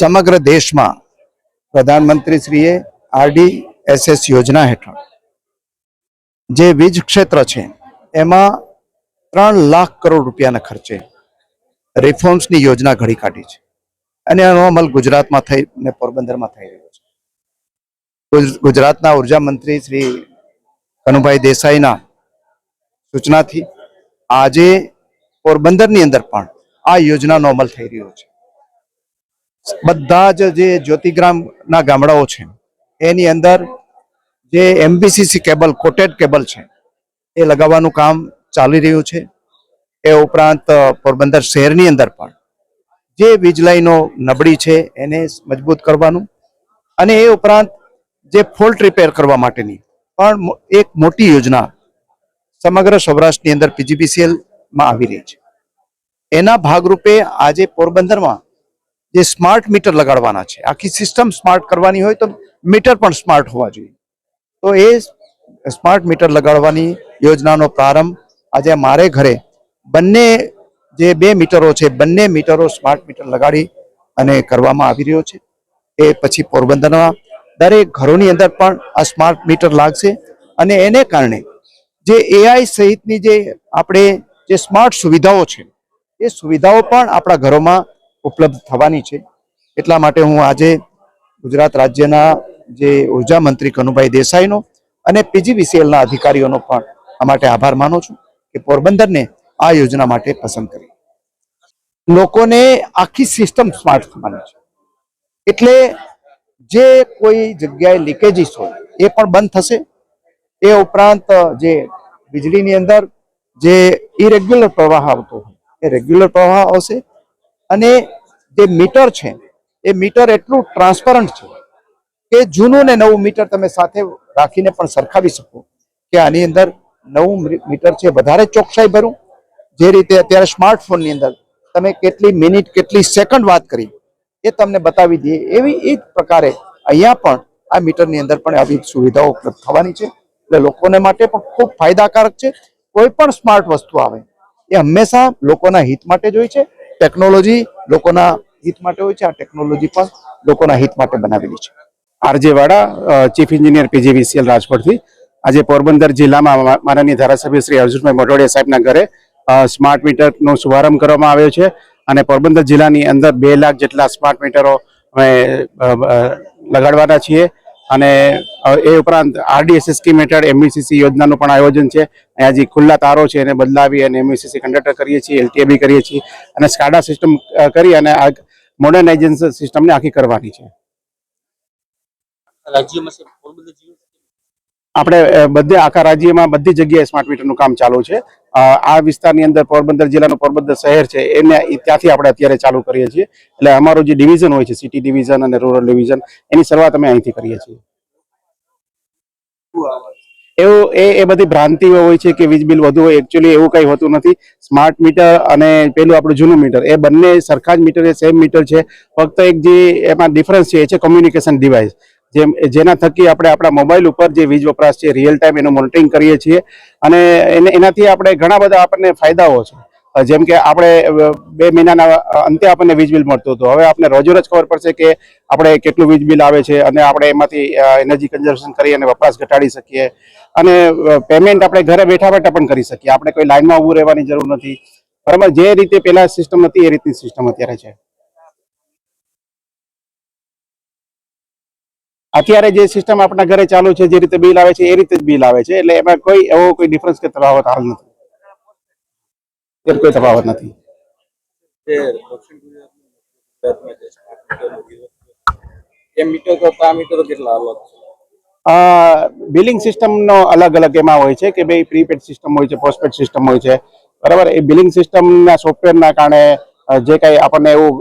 સમગ્ર દેશમાં પ્રધાનમંત્રીશ્રીએ એસએસ યોજના હેઠળ જે વીજ ક્ષેત્ર છે, એમાં ત્રણ લાખ કરોડ રૂપિયાના ખર્ચે રિફોર્મ્સની યોજના ઘડી કાઢી છે. અને એનો અમલ ગુજરાતમાં થઈ ને પોરબંદરમાં થઈ રહ્યો છે. ગુજ- ગુજરાતના ઊર્જા મંત્રી શ્રી કનુભાઈ દેસાઈના સૂચનાથી આજે પોરબંદરની અંદર પણ આ યોજનાનો અમલ થઈ રહ્યો છે. બધા જ જે જ્યોતિગ્રામના ગામડાઓ છે, એની અંદર જે એમબીસીસી કેબલ, કોટેડ કેબલ છે, એ લગાવવાનું કામ ચાલી રહ્યું છે. એ ઉપરાંત પોરબંદર શહેરની અંદર પણ જે વીજ લાઈનો નબળી છે, એને મજબૂત કરવાનું અને એ ઉપરાંત જે ફોલ્ટ રિપેર કરવા માટેની પણ એક મોટી યોજના સમગ્ર સૌરાષ્ટ્રની અંદર પીજીપીસીએલમાં આવી રહી છે. એના ભાગરૂપે આજે પોરબંદરમાં જે સ્માર્ટ મીટર લગાડવાના છે. આખી સિસ્ટમ સ્માર્ટ કરવાની હોય તો મીટર પણ સ્માર્ટ હોવા જોઈએ. તો એ સ્માર્ટ મીટર લગાડવાની યોજનાનો પ્રારંભ આજે મારે ઘરે બંને જે બે મીટરો છે, બંને મીટરો સ્માર્ટ મીટર લગાડી અને કરવામાં આવી રહ્યો છે. એ પછી પોરબંદરમાં દરેક ઘરોની અંદર પણ આ સ્માર્ટ મીટર લાગશે અને એને કારણે જે એઆઈ સહિતની જે આપણે જે સ્માર્ટ સુવિધાઓ છે, એ સુવિધાઓ પણ આપણા ઘરોમાં ઉપલબ્ધ થવાની છે. એટલા માટે હું આજે ગુજરાત રાજ્યના જે ઊર્જા મંત્રી કનુભાઈ દેસાઈનો અને પીજીવીસીએલના અધિકારીઓનો પણ આ માટે આભાર માનું છું કે પોરબંદરને આ યોજના માટે પસંદ કરી. લોકોને આખી સિસ્ટમ સ્માર્ટ થવાની છે. એટલે જે કોઈ જગ્યાએ લીકેજીસ હોય, એ પણ બંધ થશે. એ ઉપરાંત, જે વીજળીની અંદર જે ઇરેગ્યુલર પ્રવાહ આવતો હોય, એ રેગ્યુલર પ્રવાહ આવશે. અને જે મીટર છે, એ મીટર એટલું ટ્રાન્સપરન્ટ છે કે જૂનું ને નવું મીટર તમે સાથે રાખીને પણ સરખાવી શકો કે આની અંદર નવું મીટર છે, વધારે ચોકસાઈ ભરું. જે રીતે અત્યારે સ્માર્ટફોનની અંદર તમે કેટલી મિનિટ, કેટલી સેકન્ડ વાત કરી, એ તમને બતાવી દઈએ. એવી એ જ પ્રકારે અહીંયા પણ આ મીટરની અંદર પણ આવી સુવિધાઓ ઉપલબ્ધ થવાની છે. એટલે લોકોને માટે પણ ખૂબ ફાયદાકારક છે. કોઈ પણ સ્માર્ટ વસ્તુ આવે, એ હંમેશા લોકોના હિત માટે જ હોય છે. ટેકનોલોજી લોકોના હિત માટે હોય છે, આ ટેકનોલોજી પણ લોકોના હિત માટે બનાવેલી છે. આરજે વાડા ચીફ એન્જિનિયર પીજીવીસીએલ રાજકોટથી. આજે પોરબંદર જિલ્લામાં માનનીય ધારાસભ્ય શ્રી અર્જુનભાઈ મોઢવાડિયા સાહેબના ઘરે સ્માર્ટ મીટરનો શુભારંભ કરવામાં આવ્યો છે અને પોરબંદર જિલ્લાની અંદર બે લાખ જેટલા સ્માર્ટ મીટરો અમે લગાડવાના છીએ. અને એ ઉપરાંત આરડીએસએસ સ્કીમ હેઠળ એમબીસીસી યોજનાનું પણ આયોજન છે. અહીંયા જે ખુલ્લા તારો છે એને બદલાવી અને એમબીસીસી કંડક્ટર કરીએ છીએ એલટીએબી કરીએ છીએ અને સ્કાડા સિસ્ટમ કરી અને આ મોડર્નાઇઝેશન સિસ્ટમને આખી કરવાની છે. રાજ્યમાં આપણે બધે આખા રાજ્યમાં બધી જગ્યાએ સ્માર્ટ મીટરનું કામ ચાલુ છે. આ વિસ્તારની અંદર પોરબંદર જિલ્લાનું પોરબંદર શહેર છે, એને ત્યાંથી આપણે અત્યારે ચાલુ કરીએ છીએ. એટલે અમારું જે ડિવિઝન હોય છે સિટી ડિવિઝન અને રૂરલ ડિવિઝન એની શરૂઆત અમે અહીંથી કરીએ છીએ. એવું, એ એ બધી ભ્રાંતિઓ હોય છે કે વીજ બિલ વધુ હોય એકચ્યુઅલી એવું કંઈ હોતું નથી. સ્માર્ટ મીટર અને પેલું આપણું જૂનું મીટર એ બંને સરખા જ મીટર એ સેમ મીટર છે. ફક્ત એક જે એમાં ડિફરન્સ છે, એ છે કોમ્યુનિકેશન ડિવાઇસ જેમ જેના થકી આપણે આપણા મોબાઈલ ઉપર જે વીજ વપરાશ છે રિયલ ટાઈમ એનું મોનિટરિંગ કરીએ છીએ. અને એને એનાથી આપણે ઘણા બધા આપણને ફાયદાઓ છે. જેમ કે આપણે બે મહિનાના અંતે આપણને વીજ બિલ મળતું હતું. હવે આપણે રોજોરોજ ખબર પડશે કે આપણે કેટલું વીજ બિલ આવે છે અને આપણે એમાંથી એનર્જી કન્ઝર્વેશન કરી અને વપરાશ ઘટાડી શકીએ. અને પેમેન્ટ આપણે ઘરે બેઠા બેઠા પણ કરી શકીએ. આપણે કોઈ લાઈનમાં ઊભું રહેવાની જરૂર નથી. બરાબર? જે રીતે પહેલાં સિસ્ટમ હતી એ રીતની સિસ્ટમ અત્યારે છે. અત્યારે જે સિસ્ટમ આપણા ઘરે ચાલુ છે જે રીતે બિલ આવે છે એ રીતે જ બિલ આવે છે. એટલે એમાં કોઈ એવો કોઈ ડિફરન્સ કે તફાવત હાલ નથી. કોઈ તફાવત નથી. બિલિંગ સિસ્ટમનો અલગ અલગ એમાં હોય છે કે ભાઈ પ્રીપેડ સિસ્ટમ હોય છે પોસ્ટપેડ સિસ્ટમ હોય છે. બરાબર એ બિલિંગ સિસ્ટમના સોફ્ટવેરના કારણે જે કાંઈ આપણને એવું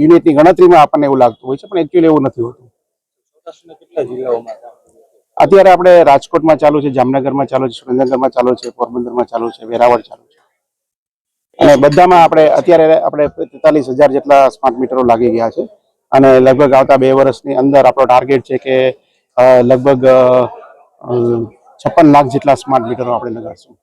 યુનિટની ગણતરીમાં આપણને એવું લાગતું હોય છે પણ એકચ્યુઅલી એવું નથી હોતું. અત્યારે આપણે રાજકોટમાં ચાલુ છે, જામનગરમાં ચાલુ છે, સુરેન્દ્રનગરમાં ચાલુ છે, પોરબંદરમાં ચાલુ છે, વેરાવળ ચાલુ છે. અને બધામાં આપણે અત્યારે આપણે તેતાલીસ હજાર જેટલા સ્માર્ટ મીટરો લાગી ગયા છે. અને લગભગ આવતા બે વર્ષની અંદર આપણો ટાર્ગેટ છે કે લગભગ છપ્પન લાખ જેટલા સ્માર્ટ મીટરો આપણે લગાડશું.